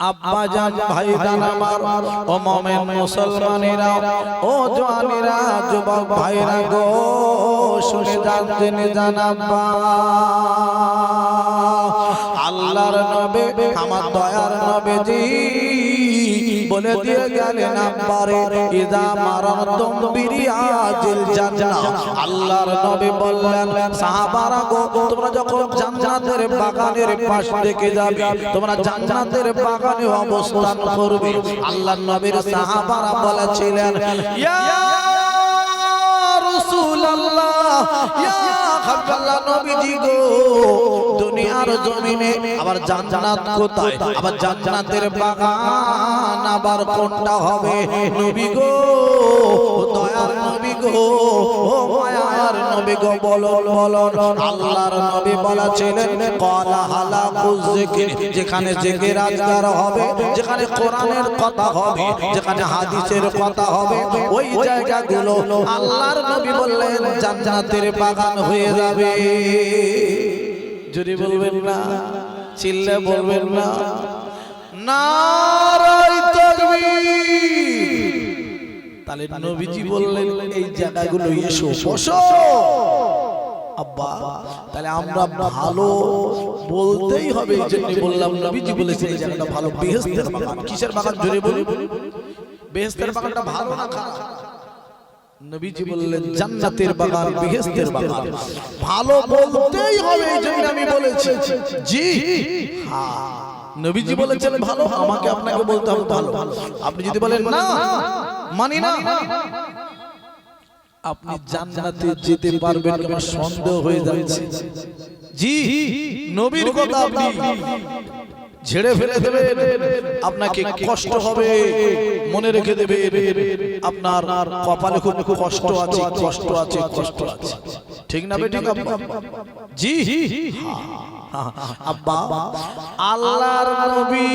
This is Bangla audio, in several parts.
আব্বা জান ভাই জান আমার ও মোমেন মুসলমানেরা ও জওয়ানেরা যুবক ভাইরা গো শুনে জেনে জান আব্বা। আল্লাহর নবে, আমার দয়ার নবেজি বলে দিয়ে গেলেন, আব্বারে, ইদা মারাতুম বিরিয়াজিল জান্নাহ। আল্লাহর নবী বললেন, সাহাবারা গো, তোমরা যখন জান্নাতের বাগানের পাশ থেকে যাবে, তোমরা জান্নাতের বাগানে অবস্থান করবে। আল্লাহর নবীর সাহাবারা বলেছিলেন, ইয়া রাসূলুল্লাহ, ইয়া হাবিবাল্লাহ নবীজি গো দুনিয়ার জমিনে। আবার জান্নাত কোথায়? আবার জান্নাতের বাগান আবার কোনটা হবে? নবী গো, দয়ার নবী গো, ও মায়ার নবী গো, বলন বলন। আল্লাহর নবী বলেছিলেন, কলা হালাকুজ জিকির যেখানে জিকির আজগার হবে, যেখানে কোরআনের কথা হবে, যেখানে হাদিসের কথা হবে, ওই জায়গাগুলো আল্লাহর নবী বললেন, জান্নাতের বাগান হয়ে যাবে। যদি বলবেন না চিল্লে বলবেন না। তাহলে নবীজি বললেন এই জায়গাগুলো এসো বসো। আব্বা তাহলে আমরা ভালো বলতেই হবে। এই জন্য বললাম নবীজি বলেছে এই জায়গাটা ভালো বেহেস্তের বাগান। কিসের বাগান? জোরে বলি বেহেস্তের বাগানটা ভালো না খারাপ? নবীজি বললেন জান্নাতের বাগান বেহেশতের বাগান। ভালো বলতেই হবে এই জন্য আমি বলেছি। জি হ্যাঁ নবীজি বলেছেন ভালো আমাকে আপনাকে বলতে হবে ভালো। আপনি যদি বলেন না মানি না। আপনি জান্নাতে যেতে পারবেন আমার সন্দেহ হয়ে যাচ্ছে। জি নবীর কথা আপনি ঝেড়ে ফেলে দেবে আপনাকে কষ্ট হবে মনে রেখে দেবে আপনার আর কপালে খুব কষ্ট আছে কষ্ট আছে কষ্ট আছে। ঠিক না আব্বা জি। হ্যাঁ, আব্বা আল্লাহর নবী।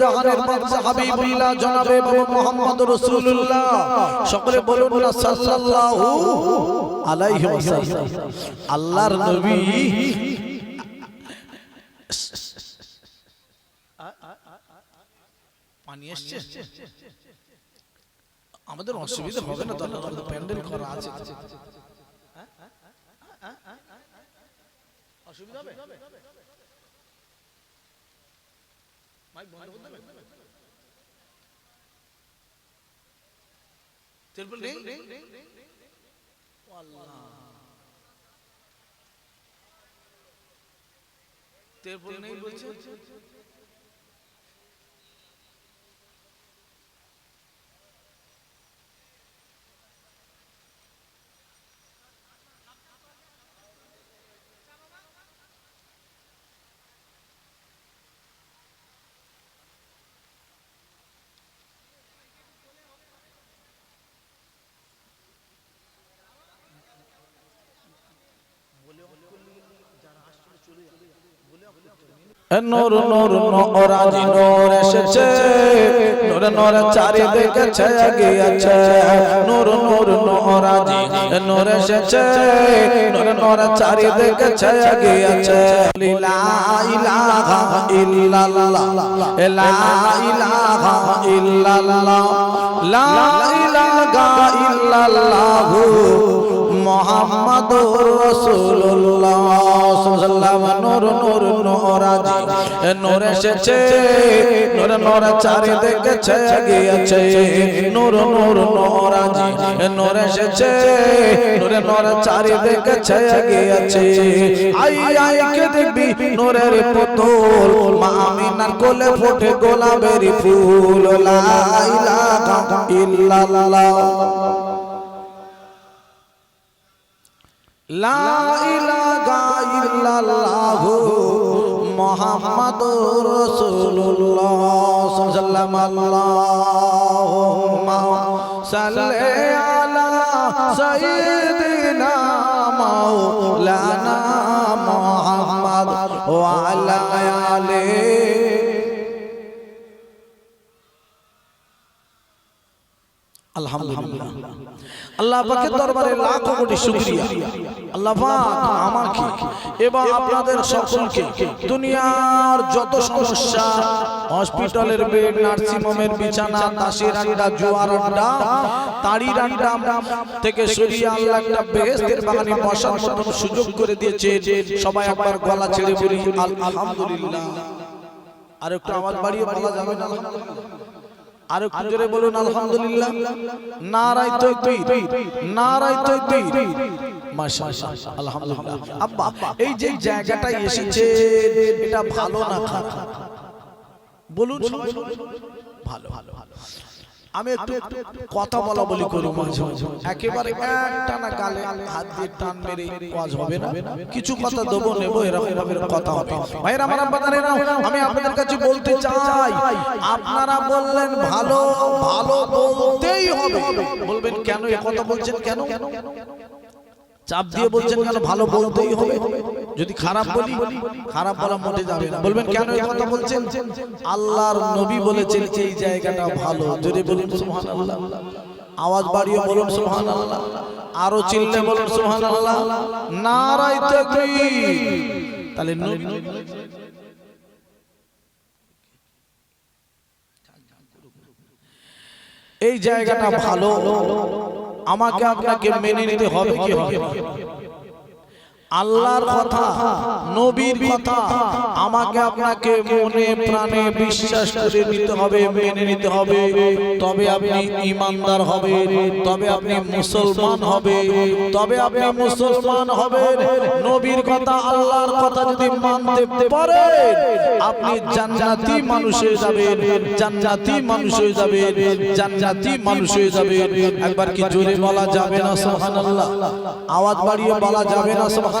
জাহানের বাদশা হাবিবুল্লাহ জনাবে বাবা মুহাম্মদ রাসূলুল্লাহ। সকলে বলুন না সাল্লাল্লাহু আলাইহি ওয়াসাল্লাম। আল্লাহর নবী। পানি এসছে? আমাদের অসুবিধা হবে না আমাদের প্যান্ডেল করা আছে অসুবিধা হবে? মাইক বন্ধ নেই বলছে? নূর নূর নূরাজ নূর এসেছে। নূর নূর চারিদিকে ছেয়ে গিয়েছে। নূর নূর নূরাজ নূর এসেছে। নূর নূর চারিদিকে ছেয়ে গিয়েছে। লা ইলাহা ইল্লাল্লাহ। লা ইলাহা ইল্লাল্লাহ। লা ইলাহা ইল্লাল্লাহ। মোহাম্মদুর রাসূলুল্লাহ সাল্লাল্লাহু নূর নূর নূরাজ নূর এসেছে, নূর নূর চারিদিকে ছেয়ে গিয়েছে। নূর নূর নূরাজ নূর এসেছে, নূর নূর চারিদিকে ছেয়ে গিয়েছে। আই আই, কে দেখবি নূরের পুতুল? মা কোলে ফোটে গোলাপের ফুল। ইল্লাল্লাহ। আল্লাহুম্মা সাল্লি আলা সাইয়্যিদিনা মাওলানা মুহাম্মদ ওয়া আলা আলহামদুলিল্লাহ। আল্লাহ পাকের দরবারে লাখ কোটি শুকরিয়া। আল্লাহ পাক আমাকে এবং আপনাদের সকলকে দুনিয়ার যত সমস্যা হসপিটালের বেড নার্সিং হোমের বিছানা তাসের আড্ডা জোয়ার আড্ডা তাড়ির আড্ডা থেকে সরিয়ে আল্লাহ একটা বেহেস্তের বাগানে বসার মতন সুযোগ করে দিয়েছে। সবাই একবার গলা ছেড়ে বলি আলহামদুলিল্লাহ। আর একটু আওয়াজ বাড়িয়ে বলা যাবে না? আর একটু জোরে বলুন আলহামদুলিল্লাহ। নারাই তাকবীর নারাই তাকবীর মাশাআল্লাহ আলহামদুলিল্লাহ। আব্বা এই যে জায়গাটায় এসেছে এটা ভালো না খারাপ? বলুন। ভালো ভালো ভালো। আমি একটু কথা বলা বলি করি মাঝে একেবারে একটা না গালে হাত দিয়ে টান মেরে ওয়াজ হবে না? কিছু কথা দেবো নেব এরকম ভাবে কথা হবে। ভাইরা আমার আপনারা আমি আপনাদের কাছে বলতে চাই আপনারা বললেন ভালো ভালো বলতেই হবে। বলবেন কেন এ কথা বলছেন কেন? চাপ দিয়ে বলছেন কেন ভালো বলতেই হবে। যদি খারাপ বলি খারাপ বলা মোটে যাবে না। বলবেন কেন এই কথা বলছেন? আল্লাহর নবী বলেছেন এই জায়গাটা ভালো। যদি বলুন সুবহানাল্লাহ। আওয়াজ বাড়িয়ে বলুন সুবহানাল্লাহ। আরও চিল্লে বলুন সুবহানাল্লাহ। নারাই তাকবীর। তাহলে নবী এই জায়গাটা ভালো। আমাকে আপনাকে মেনে নিতে হবে কি হবে আল্লাহর কথা নবীর কথা আমাকে আপনাকে মনে প্রাণে বিশ্বাস করে নিতে হবে মেনে নিতে হবে। তবে আপনি ইমানদার হবে তবে আপনি মুসলমান হবে তবে আপনি মুসলমান হবেন। নবীর কথা আল্লাহর কথা যদি মানতে পারেন আপনি জান্নাতি মানুষ হয়ে যাবেন। জান্নাতি মানুষ হয়ে যাবেন। জান্নাতি মানুষ হয়ে যাবেন। একবার কি জোরে বলা যাবে না? সুবহানাল্লাহ। আওয়াজ বাড়িয়ে বলা যাবে না? সুবহানাল্লাহ